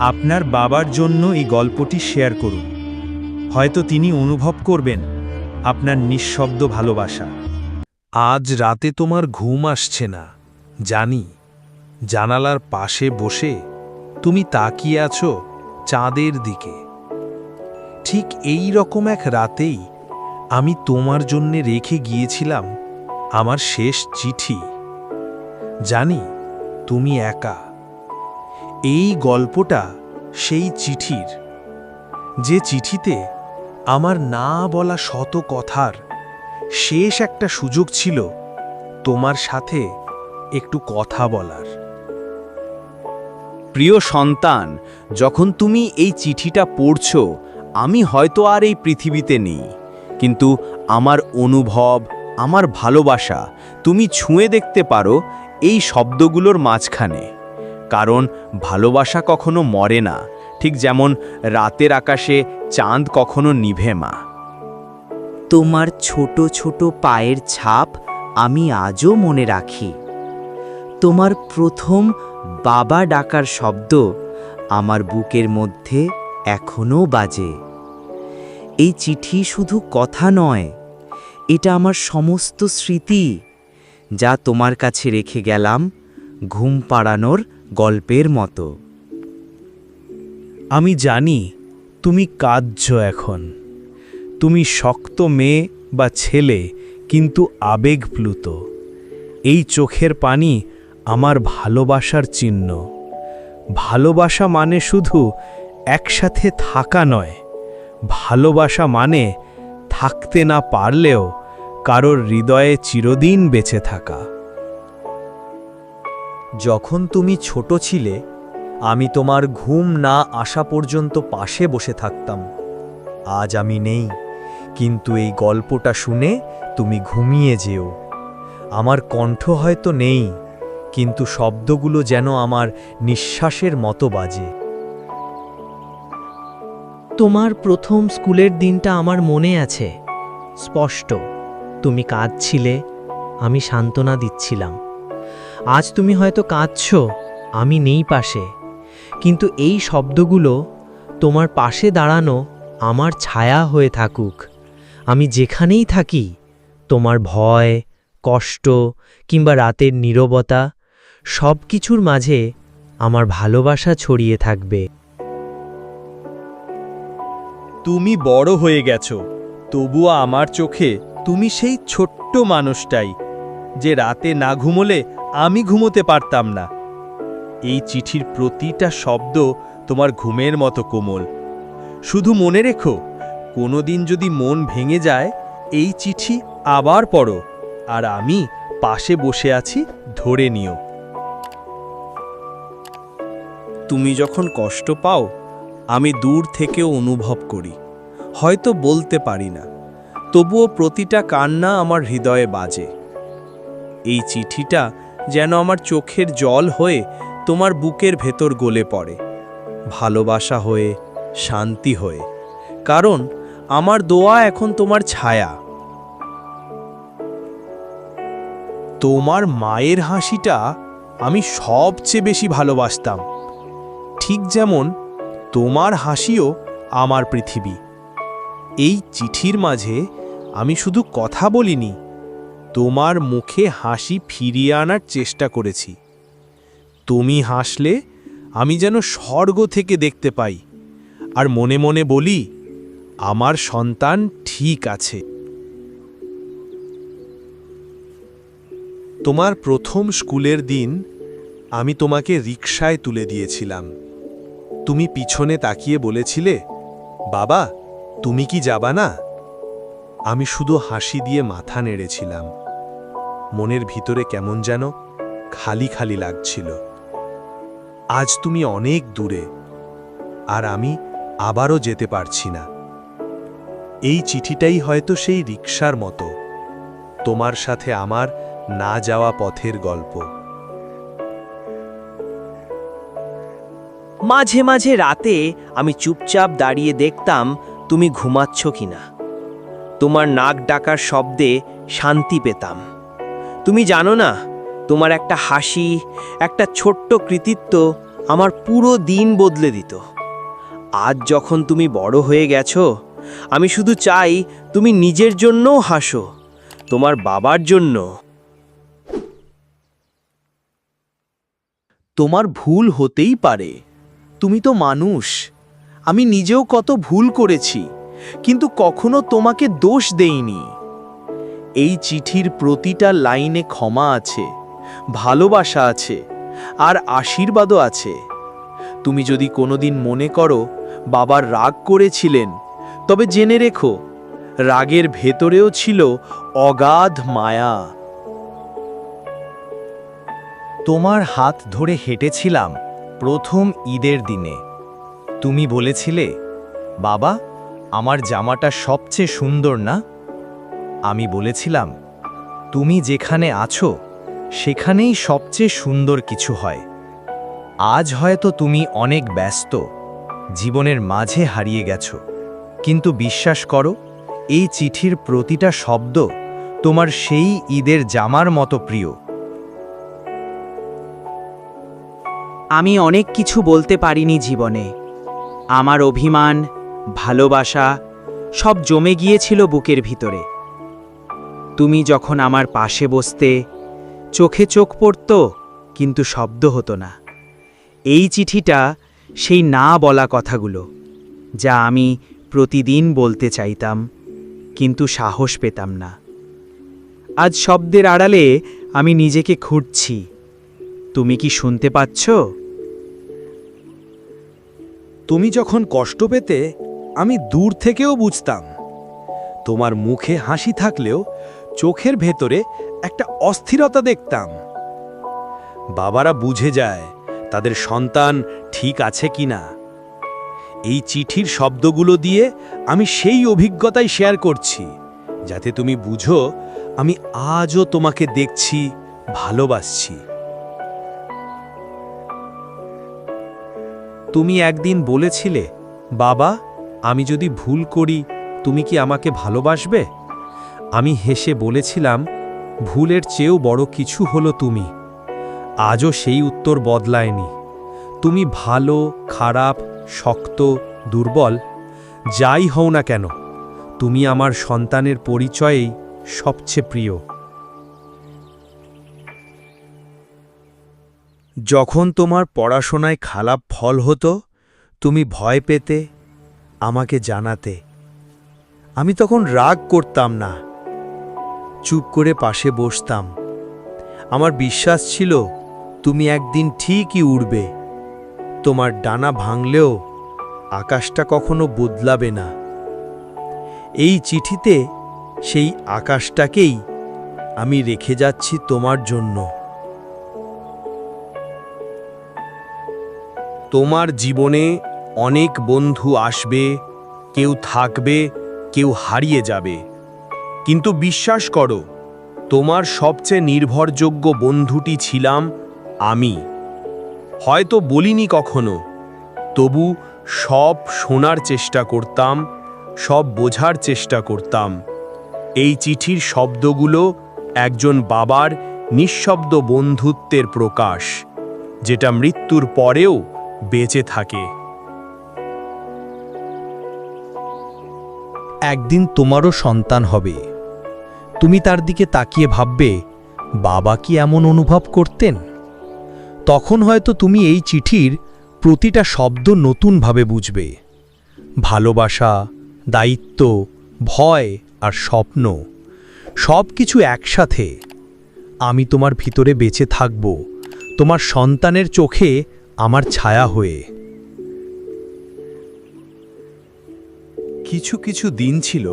আপনার বাবার জন্য এই গল্পটি শেয়ার করুন। হয়তো তিনি অনুভব করবেন, আপনার নিঃশব্দ ভালোবাসা। আজ রাতে তোমার ঘুম আসছে না, জানি। জানালার পাশে বসে তুমি তাকিয়ে আছো চাঁদের দিকে। ঠিক এই রকম এক রাতেই আমি তোমার জন্যে রেখে গিয়েছিলাম আমার শেষ চিঠি। জানি তুমি একা। এই গল্পটা সেই চিঠির, যে চিঠিতে আমার না বলা শত কথার শেষ একটা সুযোগ ছিল তোমার সাথে একটু কথা বলার। প্রিয় সন্তান, যখন তুমি এই চিঠিটা পড়ছো, আমি হয়তো আর এই পৃথিবীতে নেই। কিন্তু আমার অনুভব, আমার ভালোবাসা তুমি ছুঁয়ে দেখতে পারো এই শব্দগুলোর মাঝখানে। কারণ ভালোবাসা কখনো মরে না, ঠিক যেমন রাতের আকাশে চাঁদ কখনো নিভে মা তোমার ছোট ছোট পায়ের ছাপ আমি আজও মনে রাখি। তোমার প্রথম বাবা ডাকার শব্দ আমার বুকের মধ্যে এখনও বাজে। এই চিঠি শুধু কথা নয়, এটা আমার সমস্ত স্মৃতি যা তোমার কাছে রেখে গেলাম ঘুম পাড়ানোর গল্পের মতো। আমি জানি তুমি কাঁদছ এখন। তুমি শক্ত মেয়ে বা ছেলে, কিন্তু আবেগপ্লুত। এই চোখের পানি আমার ভালোবাসার চিহ্ন। ভালোবাসা মানে শুধু একসাথে থাকা নয়। ভালোবাসা মানে থাকতে না পারলেও কারোর হৃদয়ে চিরদিন বেঁচে থাকা। যখন তুমি ছোট ছিলে, আমি তোমার ঘুম না আসা পর্যন্ত পাশে বসে থাকতাম। আজ আমি নেই, কিন্তু এই গল্পটা শুনে তুমি ঘুমিয়ে যেও। আমার কণ্ঠ হয়তো নেই, কিন্তু শব্দগুলো যেন আমার নিঃশ্বাসের মতো বাজে। তোমার প্রথম স্কুলের দিনটা আমার মনে আছে। স্পষ্ট, তুমি কাঁদছিলে, আমি সান্ত্বনা দিচ্ছিলাম। আজ তুমি হয়তো কাঁদছ, আমি নেই পাশে। কিন্তু এই শব্দগুলো তোমার পাশে দাঁড়ানো আমার ছায়া হয়ে থাকুক। আমি যেখানেই থাকি, তোমার ভয়, কষ্ট কিংবা রাতের নীরবতা সব কিছুর মাঝে আমার ভালোবাসা ছড়িয়ে থাকবে। তুমি বড় হয়ে গেছো, তবুও আমার চোখে তুমি সেই ছোট্ট মানুষটাই। যে রাতে না ঘুমোলে আমি ঘুমোতে পারতাম না। এই চিঠির প্রতিটা শব্দ তোমার ঘুমের মতো কোমল। শুধু মনে রেখো, কোনোদিন যদি মন ভেঙে যায়, এই চিঠি আবার পড়ো, আর আমি পাশে বসে আছি, ধরে নিও। তুমি যখন কষ্ট পাও, আমি দূর থেকেও অনুভব করি। হয়তো বলতে পারি না, তবুও প্রতিটা কান্না আমার হৃদয়ে বাজে। এই চিঠিটা যেন আমার চোখের জল হয়ে তোমার বুকের ভেতর গলে পড়ে। ভালোবাসা হয়ে, শান্তি হয়ে। কারণ আমার দোয়া এখন তোমার ছায়া। তোমার মায়ের হাসিটা আমি সবচেয়ে বেশি ভালোবাসতাম। ঠিক যেমন তোমার হাসিও আমার পৃথিবী। এই চিঠির মাঝে আমি শুধু কথা বলিনি তোমার মুখে হাসি ফিরিয়ে আনার চেষ্টা করেছি। তুমি হাসলে আমি যেন স্বর্গ থেকে দেখতে পাই। আর মনে মনে বলি, আমার সন্তান ঠিক আছে। তোমার প্রথম স্কুলের দিন আমি তোমাকে রিকশায় তুলে দিয়েছিলাম। তুমি পিছনে তাকিয়ে বলেছিলে, বাবা, তুমি কি যাবা না? আমি শুধু হাসি দিয়ে মাথা নেড়েছিলাম। মনের ভিতরে কেমন যেন খালি খালি লাগছিল। আজ তুমি অনেক দূরে, আর আমি আবারও যেতে পারছি না। এই চিঠিটাই হয়তো সেই রিকশার মতো, তোমার সাথে আমার না যাওয়া পথের গল্প। মাঝে মাঝে রাতে আমি চুপচাপ দাঁড়িয়ে দেখতাম তুমি ঘুমাচ্ছ কিনা। তোমার নাক ডাকার শব্দে শান্তি পেতাম। তুমি জানো না, তোমার একটা হাসি, একটা ছোট্ট কৃতিত্ব আমার পুরো দিন বদলে দিত। আজ যখন তুমি বড় হয়ে গেছো, আমি শুধু চাই তুমি নিজের জন্যও হাসো, তোমার বাবার জন্য। তোমার ভুল হতেই পারে। তুমি তো মানুষ। আমি নিজেও কত ভুল করেছি, কিন্তু কখনো তোমাকে দোষ দেইনি। এই চিঠির প্রতিটা লাইনে ক্ষমা আছে, ভালোবাসা আছে, আর আশীর্বাদও আছে। তুমি যদি কোনোদিন মনে করো বাবার রাগ করেছিলেন, তবে জেনে রেখো, রাগের ভেতরেও ছিল অগাধ মায়া। তোমার হাত ধরে হেঁটেছিলাম প্রথম ঈদের দিনে। তুমি বলেছিলে, বাবা, আমার জামাটা সবচেয়ে সুন্দর না? আমি বলেছিলাম, তুমি যেখানে আছো, সেখানেই সবচেয়ে সুন্দর কিছু হয়। আজ হয়তো তুমি অনেক ব্যস্ত, জীবনের মাঝে হারিয়ে গেছো, কিন্তু বিশ্বাস করো, এই চিঠির প্রতিটা শব্দ তোমার সেই ঈদের জামার মতো প্রিয়। আমি অনেক কিছু বলতে পারিনি জীবনে। আমার অভিমান, ভালোবাসা সব জমে গিয়েছিল বুকের ভিতরে। তুমি যখন আমার পাশে বসতে চোখে চোখ পড়ত, কিন্তু শব্দ হতো না। এই চিঠিটা সেই না বলা কথাগুলো, যা আমি প্রতিদিন বলতে চাইতাম, কিন্তু সাহস পেতাম না। আজ শব্দের আড়ালে আমি নিজেকে খুঁজছি তুমি কি শুনতে পাচ্ছ? তুমি যখন কষ্ট পেতে, আমি দূর থেকেও বুঝতাম। তোমার মুখে হাসি থাকলেও চোখের ভেতরে একটা অস্থিরতা দেখতাম। বাবারা বুঝে যায় তাদের সন্তান ঠিক আছে কিনা। এই চিঠির শব্দগুলো দিয়ে আমি সেই অভিজ্ঞতাই শেয়ার করছি, যাতে তুমি বুঝো আমি আজও তোমাকে দেখছি, ভালোবাসছি। তুমি একদিন বলেছিলে, বাবা, আমি যদি ভুল করি, তুমি কি আমাকে ভালোবাসবে? আমি হেসে বলেছিলাম, ভুলের চেয়েও বড় কিছু হলো তুমি। আজও সেই উত্তর বদলায়নি। তুমি ভালো, খারাপ, শক্ত, দুর্বল, যাই হও না কেন, তুমি আমার সন্তানের পরিচয়েই সবচেয়ে প্রিয়। যখন তোমার পড়াশোনায় খারাপ ফল হতো, তুমি ভয় পেতে, আমাকে জানাতে। আমি তখন রাগ করতাম না। চুপ করে পাশে বসতাম। আমার বিশ্বাস ছিল, তুমি একদিন ঠিকই উড়বে। তোমার ডানা ভাঙলেও আকাশটা কখনো বদলাবে না। এই চিঠিতে সেই আকাশটাকেই আমি রেখে যাচ্ছি তোমার জন্য। তোমার জীবনে অনেক বন্ধু আসবে, কেউ থাকবে, কেউ হারিয়ে যাবে। কিন্তু বিশ্বাস করো, তোমার সবচেয়ে নির্ভরযোগ্য বন্ধুটি ছিলাম আমি। হয়তো বলিনি কখনো, তবু সব শোনার চেষ্টা করতাম, সব বোঝার চেষ্টা করতাম। এই চিঠির শব্দগুলো একজন বাবার নিঃশব্দ বন্ধুত্বের প্রকাশ, যেটা মৃত্যুর পরেও বেঁচে থাকে। একদিন তোমারও সন্তান হবে। তুমি তার দিকে তাকিয়ে ভাববে, বাবা কি এমন অনুভব করতেন? তখন হয়তো তুমি এই চিঠির প্রতিটা শব্দ নতুনভাবে বুঝবে। ভালোবাসা, দায়িত্ব, ভয় আর স্বপ্ন সব কিছু একসাথে। আমি তোমার ভিতরে বেঁচে থাকব, তোমার সন্তানের চোখে আমার ছায়া হয়ে। কিছু কিছু দিন ছিল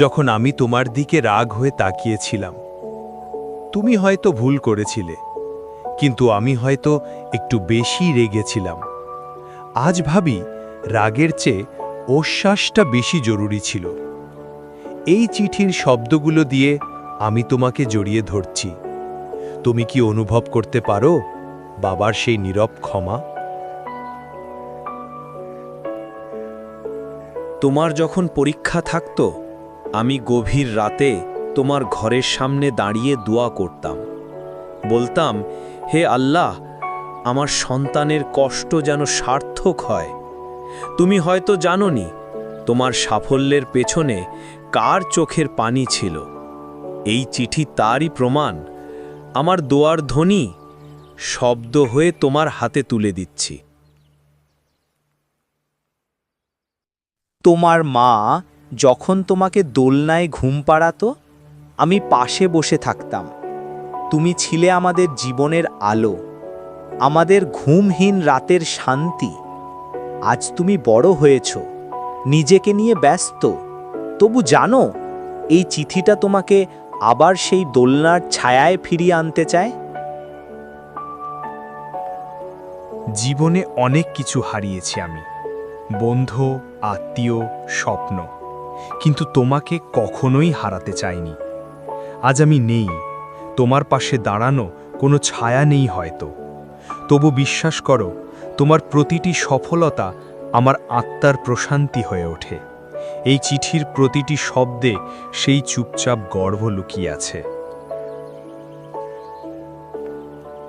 যখন আমি তোমার দিকে রাগ হয়ে তাকিয়েছিলাম। তুমি হয়তো ভুল করেছিলে, কিন্তু আমি হয়তো একটু বেশি রেগেছিলাম। আজ ভাবি, রাগের চেয়ে অশ্বাসটা বেশি জরুরি ছিল। এই চিঠির শব্দগুলো দিয়ে আমি তোমাকে জড়িয়ে ধরছি। তুমি কি অনুভব করতে পারো, বাবার সেই নীরব ক্ষমা? তোমার যখন পরীক্ষা থাকত আমি গভীর রাতে তোমার ঘরের সামনে দাঁড়িয়ে দোয়া করতাম। বলতাম, হে আল্লাহ, আমার সন্তানের কষ্ট যেন সার্থক হয়। তুমি হয়তো জানোনি, তোমার সাফল্যের পেছনে কার চোখের পানি ছিল। এই চিঠি তারই প্রমাণ। আমার দোয়ার ধ্বনি শব্দ হয়ে তোমার হাতে তুলে দিচ্ছি। তোমার মা যখন তোমাকে দোলনায় ঘুম পাড়াতো, আমি পাশে বসে থাকতাম। তুমি ছিলে আমাদের জীবনের আলো, আমাদের ঘুমহীন রাতের শান্তি। আজ তুমি বড় হয়েছ, নিজেকে নিয়ে ব্যস্ত। তবু জানো, এই চিঠিটা তোমাকে আবার সেই দোলনার ছায়ায় ফিরিয়ে আনতে চায়? জীবনে অনেক কিছু হারিয়েছি আমি, বন্ধু, আত্মীয়, স্বপ্ন। কিন্তু তোমাকে কখনোই হারাতে চাইনি। আজ আমি নেই, তোমার পাশে দাঁড়ানো কোনো ছায়া নেই হয়তো। তবু বিশ্বাস করো, তোমার প্রতিটি সফলতা আমার আত্মার প্রশান্তি হয়ে ওঠে। এই চিঠির প্রতিটি শব্দে সেই চুপচাপ গর্ব লুকিয়ে আছে।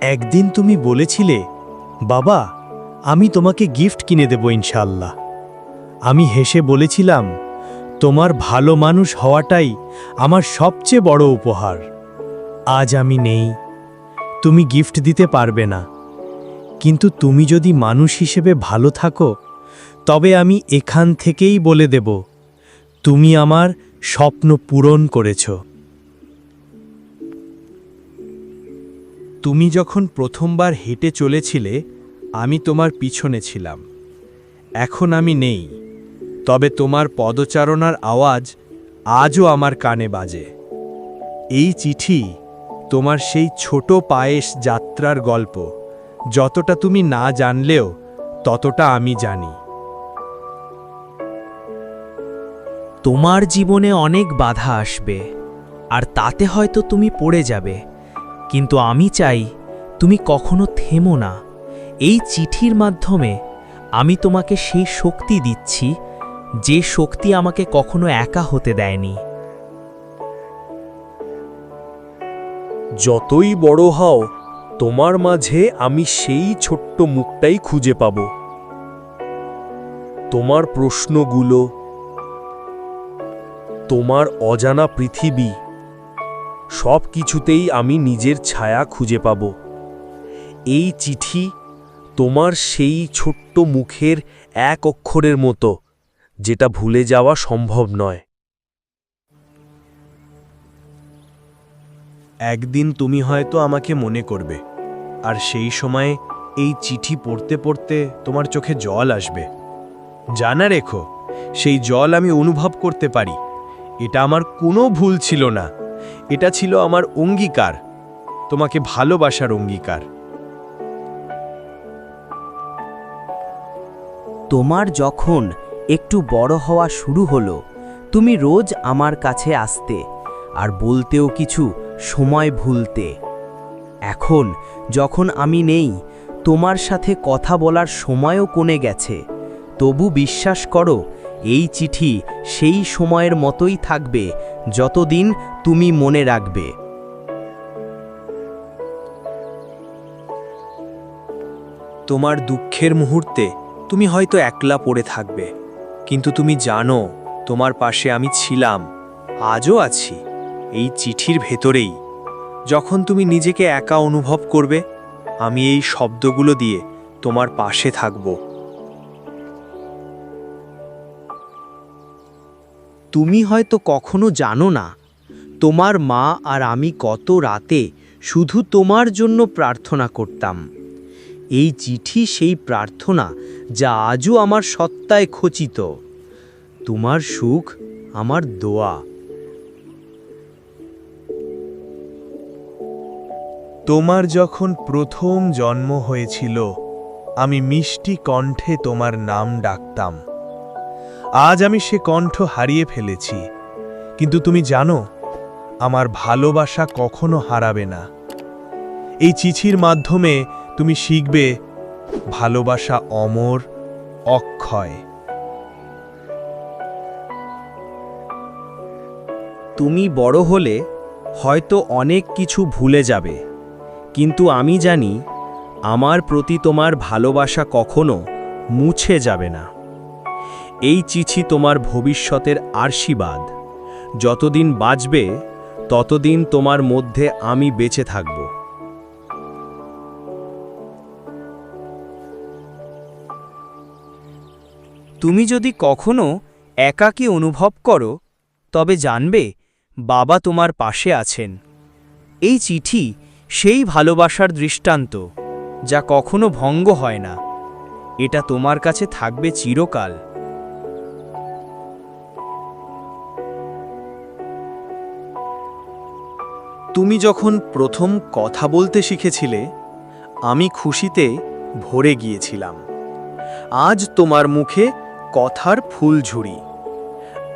একদিন তুমি বলেছিলে, বাবা, আমি তোমাকে গিফট কিনে দেব ইনশাল্লাহ আমি হেসে বলেছিলাম তোমার ভালো মানুষ হওয়াটাই আমার সবচেয়ে বড় উপহার। আজ আমি নেই। তুমি গিফট দিতে পারবে না। কিন্তু তুমি যদি মানুষ হিসেবে ভালো থাকো, তবে আমি এখান থেকেই বলে দেব, তুমি আমার স্বপ্ন পূরণ করেছ। তুমি যখন প্রথমবার হেঁটে চলেছিলে, আমি তোমার পিছনে ছিলাম। এখন আমি নেই। তবে তোমার পদচারণার আওয়াজ আজও আমার কানে বাজে। এই চিঠি তোমার সেই ছোট পায়েস যাত্রার গল্প, যতটা তুমি না জানলেও ততটা আমি জানি। তোমার জীবনে অনেক বাধা আসবে, আর তাতে হয়তো তুমি পড়ে যাবে, কিন্তু আমি চাই তুমি কখনো থেমো না। এই চিঠির মাধ্যমে আমি তোমাকে সেই শক্তি দিচ্ছি যে শক্তি আমাকে কখনো একা হতে দেয়নি। যতই বড় হও, তোমার মাঝে আমি সেই ছোট্ট মুখটাই খুঁজে পাব। তোমার প্রশ্নগুলো, তোমার অজানা পৃথিবী, সব কিছুতেই আমি নিজের ছায়া খুঁজে পাব। এই চিঠি তোমার সেই ছোট্ট মুখের এক অক্ষরের মতো। যেটা ভুলে যাওয়া সম্ভব নয়। একদিন তুমি হয়তো আমাকে মনে করবে আর সেই সময়ে এই চিঠি পড়তে পড়তে তোমার চোখে জল আসবে। জানা রেখো সেই জল আমি অনুভব করতে পারি। এটা আমার কোনো ভুল ছিল না। এটা ছিল আমার অঙ্গীকার। তোমাকে ভালোবাসার অঙ্গীকার। তোমার যখন একটু বড় হওয়া শুরু হলো, তুমি রোজ আমার কাছে আসতে, আর বলতেও কিছু সময় ভুলতে। এখন যখন আমি নেই, তোমার সাথে কথা বলার সময়ও কমে গেছে। তবু বিশ্বাস করো, এই চিঠি সেই সময়ের মতোই থাকবে, যতদিন তুমি মনে রাখবে। তোমার দুঃখের মুহূর্তে তুমি হয়তো একলা পড়ে থাকবে। কিন্তু তুমি জানো, তোমার পাশে আমি ছিলাম, আজও আছি, এই চিঠির ভেতরেই। যখন তুমি নিজেকে একা অনুভব করবে, আমি এই শব্দগুলো দিয়ে তোমার পাশে থাকব। তুমি হয়তো কখনো জানো না, তোমার মা আর আমি কত রাতে শুধু তোমার জন্য প্রার্থনা করতাম। এই চিঠি সেই প্রার্থনা যা আজও আমার সত্তায় খচিত। তোমার সুখ আমার দোয়া। তোমার যখন প্রথম জন্ম হয়েছিল, আমি মিষ্টি কণ্ঠে তোমার নাম ডাকতাম। আজ আমি সে কণ্ঠ হারিয়ে ফেলেছি, কিন্তু তুমি জানো, আমার ভালোবাসা কখনো হারাবে না। এই চিঠির মাধ্যমে তুমি শিখবে ভালোবাসা অমর, অক্ষয়। তুমি বড় হলে হয়তো অনেক কিছু ভুলে যাবে, কিন্তু আমি জানি আমার প্রতি তোমার ভালোবাসা কখনো মুছে যাবে না। এই চিঠি তোমার ভবিষ্যতের আশীর্বাদ যতদিন বাঁচবে, ততদিন তোমার মধ্যে আমি বেঁচে থাকব। তুমি যদি কখনো একাকী অনুভব করো, তবে জানবে বাবা তোমার পাশে আছেন। এই চিঠি সেই ভালোবাসার দৃষ্টান্ত, যা কখনো ভঙ্গ হয় না। এটা তোমার কাছে থাকবে চিরকাল। তুমি যখন প্রথম কথা বলতে শিখেছিলে, আমি খুশিতে ভরে গিয়েছিলাম। আজ তোমার মুখে কথার ফুলঝুরি।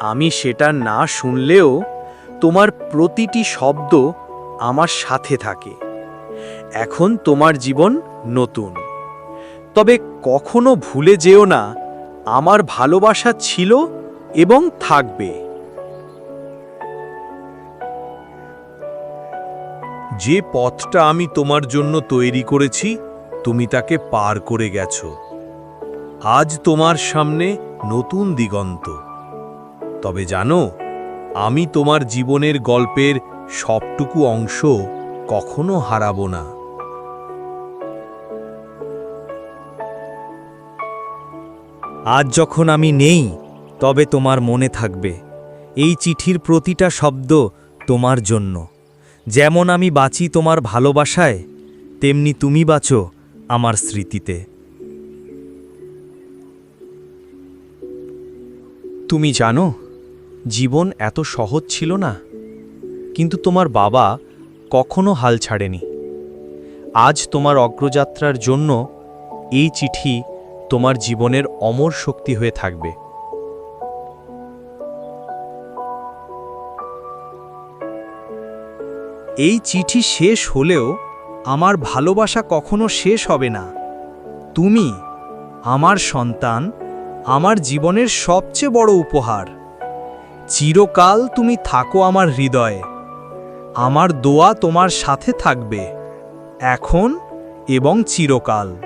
আমি সেটা না শুনলেও তোমার প্রতিটি শব্দ আমার সাথে থাকে। এখন তোমার জীবন নতুন। তবে কখনো ভুলে যেও না, আমার ভালোবাসা ছিল এবং থাকবে। যে পথটা আমি তোমার জন্য তৈরি করেছি, তুমি তাকে পার করে গেছো। আজ তোমার সামনে নতুন দিগন্ত। তবে জানো, আমি তোমার জীবনের গল্পের সবটুকু অংশ কখনো হারাবো না। আজ যখন আমি নেই, তবে তোমার মনে থাকবে। এই চিঠির প্রতিটা শব্দ তোমার জন্য। যেমন আমি বাঁচি তোমার ভালোবাসায়, তেমনি তুমি বাঁচো আমার স্মৃতিতে। তুমি জানো, জীবন এত সহজ ছিল না, কিন্তু তোমার বাবা কখনো হাল ছাড়েনি। আজ তোমার অগ্রযাত্রার জন্য এই চিঠি তোমার জীবনের অমর শক্তি হয়ে থাকবে। এই চিঠি শেষ হলেও আমার ভালোবাসা কখনো শেষ হবে না। তুমি আমার সন্তান আমার জীবনের সবচেয়ে বড় উপহার। চিরকাল তুমি থাকো আমার হৃদয়ে। আমার দোয়া তোমার সাথে থাকবে। এখন এবং চিরকাল।